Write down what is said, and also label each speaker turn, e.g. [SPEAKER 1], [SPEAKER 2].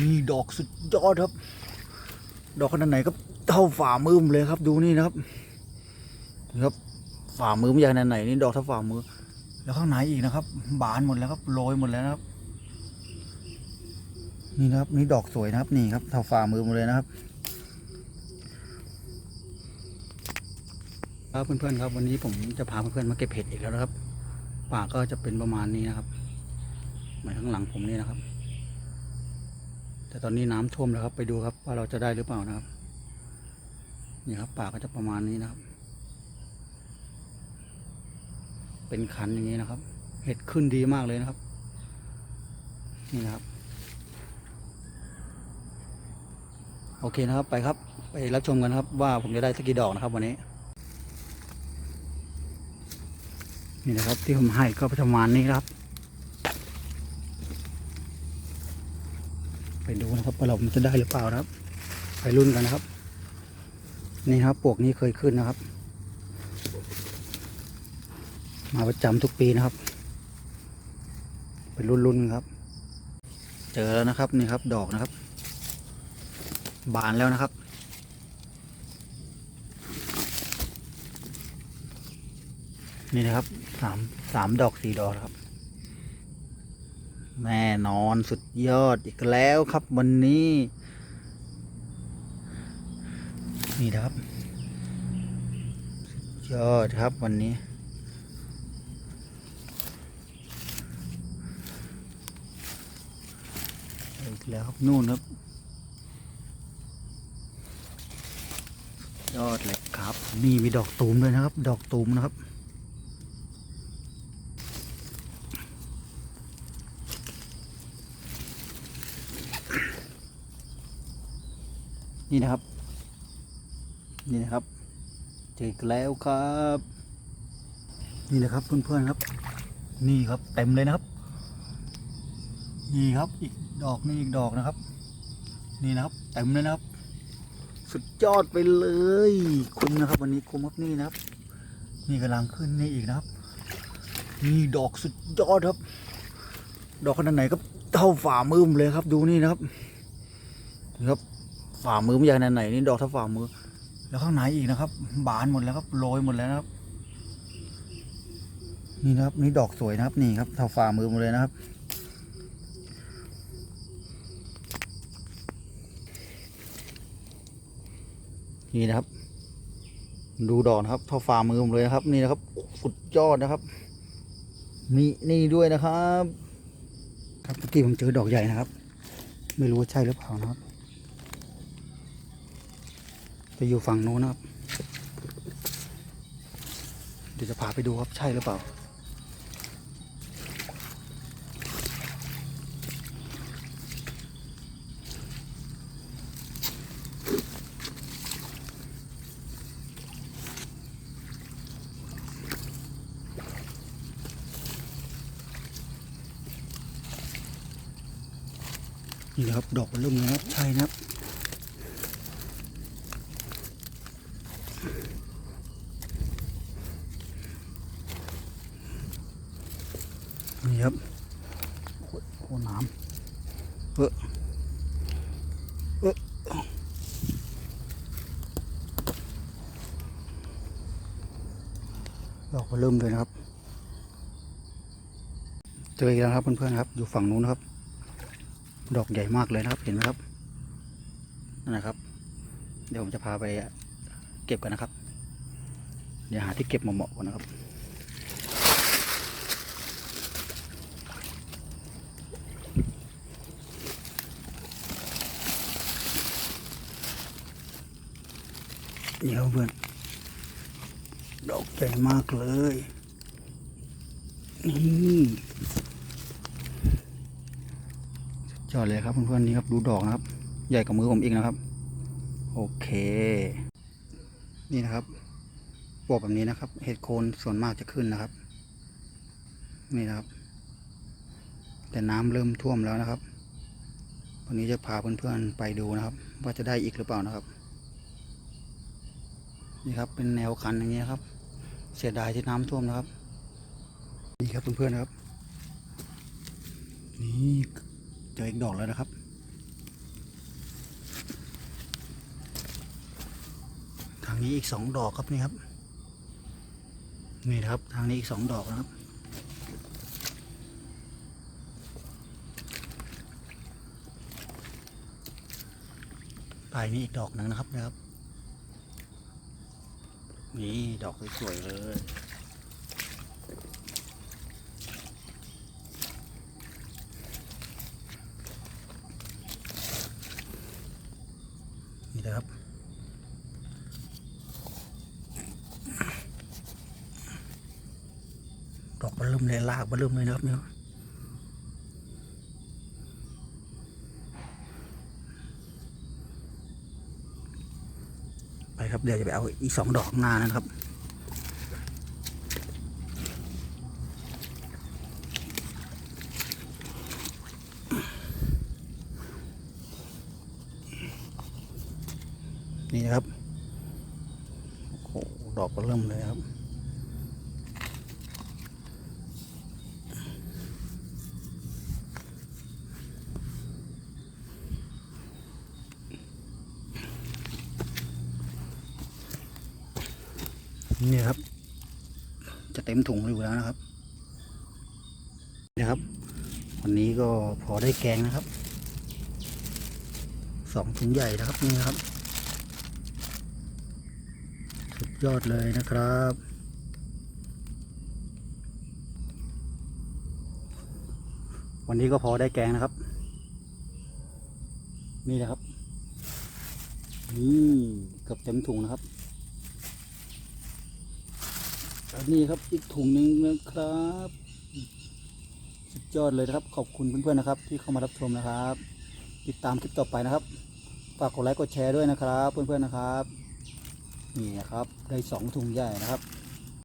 [SPEAKER 1] นี่ดอกสุดยอดครับ ดอกขนาดไหนครับเท่าฝ่ามือผมเลยครับ ดูนี่นะครับนี่ครับฝ่ามือไม่ใหญ่ขนาดไหนนี่ดอกเท่าฝ่ามือ แล้วข้างในอีกนะครับ บานหมดแล้วครับโรยหมดแล้วนะครับ นี่นะครับนี่ดอกสวยนะครับนี่ครับเท่าฝ่ามือหมดเลยนะครับ ครับเพื่อนๆครับวันนี้ผมจะพาเพื่อนๆมาเก็บเห็ดอีกแล้วนะครับ ป่าก็จะเป็นประมาณนี้นะครับเหมือนข้างหลังผมนี่นะครับ แต่ตอนนี้น้ำท่วมแล้วครับ ไปดูครับว่าเราจะได้หรือเปล่านะครับ นี่ครับป่าก็จะประมาณนี้นะครับ เป็นคันอย่างนี้นะครับ เห็ดขึ้นดีมากเลยนะครับ นี่นะครับ โอเคนะครับไปครับ ไปรับชมกันครับ ว่าผมจะได้สักกี่ดอกนะครับ วันนี้ นี่นะครับที่ผมให้ก็ประมาณนี้ครับ ไปดูนะครับว่าเรามันจะได้หรือเปล่านะครับ ไปรุ่นกันนะครับ นี่ครับปวกนี้เคยขึ้นนะครับ มาประจำทุกปีนะครับไปรุ่นรุ่นๆครับ เจอแล้วนะครับนี่ครับดอกนะครับ บานแล้วนะครับนี่นะครับสามสามดอกสี่ดอกครับ แน่นอนสุดยอดอีกแล้วครับวันนี้ นี่นะครับ สุดยอดครับวันนี้ อีกแล้วครับนู่นครับยอดเลยครับ นี่มีดอกตูมด้วยนะครับ ดอกตูมนะครับ นี่นะครับ นี่นะครับ เจอแล้วครับ นี่นะครับเพื่อนๆครับ นี่ครับเต็มเลยนะครับ นี่ครับอีกดอกนี่อีกดอกนะครับ นี่นะครับเต็มเลยนะครับ สุดยอดไปเลยคุ้มนะครับ วันนี้คุ้มครับนี่นะครับ นี่กำลังขึ้นนี่อีกนะครับ นี่ดอกสุดยอดครับ ดอกขนาดไหนก็เท่าฝ่ามือมเลยครับ ดูนี่นะครับนี่ครับ ฝ่ามือไม่ใหญ่ขนาดไหนนี่ดอกเท่าฝ่ามือ แล้วข้างในอีกนะครับ บานหมดแล้วครับโรยหมดแล้วนะครับ นี่นะครับนี่ดอกสวยนะครับนี่ครับเท่าฝ่ามือหมดเลยนะครับ นี่นะครับ ดูดอกนะครับเท่าฝ่ามือผมเลยนะครับ นี่นะครับสุดยอดนะครับนี่นี่ด้วยนะครับ ครับเมื่อกี้ผมเจอดอกใหญ่นะครับ ไม่รู้ว่าใช่หรือเปล่านะครับ จะอยู่ฝั่งโน้นนะครับ เดี๋ยวจะพาไปดูครับใช่หรือเปล่า นี่นะครับ ดอกมันลุ่มนะครับ ใช่นะครับ ครับโอ้โหน้ำเออเออดอกมันเริ่มเลยนะครับ เจออีกแล้วครับเพื่อนๆครับ อยู่ฝั่งนู้นนะครับ ดอกใหญ่มากเลยนะครับเห็นไหมครับนั่นนะครับ เดี๋ยวผมจะพาไปเก็บกันนะครับ เดี๋ยวหาที่เก็บเหมาะๆก่อนนะครับ นี่ครับเพื่อนดอกใหญ่มากเลย นี่จอดเลยครับเพื่อนๆนี่ครับดูดอกนะครับ ใหญ่กว่ามือผมอีกนะครับ โอเค นี่นะครับปลวกแบบนี้นะครับ เห็ดโคนส่วนมากจะขึ้นนะครับ นี่นะครับ แต่น้ำเริ่มท่วมแล้วนะครับ วันนี้จะพาเพื่อนๆไปดูนะครับ ว่าจะได้อีกหรือเปล่านะครับ นี่ครับเป็นแนวคันอย่างเงี้ยครับ เสียดายที่น้ำท่วมนะครับ นี่ครับเพื่อนๆครับนี่เจออีกดอกแล้วนะครับทางนี้อีกสองดอกครับนี่ครับนี่นะครับทางนี้อีกสองดอกนะครับไปนี้อีกดอกหนึ่งนะครับนะครับ นี่ ดอกสวยเลย นี่นะครับ ดอกบรรลุมเลยลากบรรลุมเลยนะครับเนี่ย ไปครับเดี๋ยวจะไปเอาอีกสองดอกข้างหน้านะครับนี่นะครับ โอ้ดอกก็เริ่มเลยครับ นี่ครับ จะเต็มถุงอยู่แล้วนะครับนะครับ วันนี้ก็พอได้แกงนะครับสองถุงใหญ่นะครับนี่นะครับ สุดยอดเลยนะครับวันนี้ก็พอได้แกงนะครับ นี่นะครับ นี่เกือบเต็มถุงนะครับอัน นี้ครับอีกถุงหนึ่งนะครับ สุดยอดเลยนะครับ ขอบคุณเพื่อนๆนะครับ ที่เข้ามารับชมนะครับ ติดตามคลิปต่อไปนะครับ ฝากกดไลค์กดแชร์ด้วยนะครับ เพื่อนๆนะครับ นี่นะครับได้สองถุงใหญ่นะครับ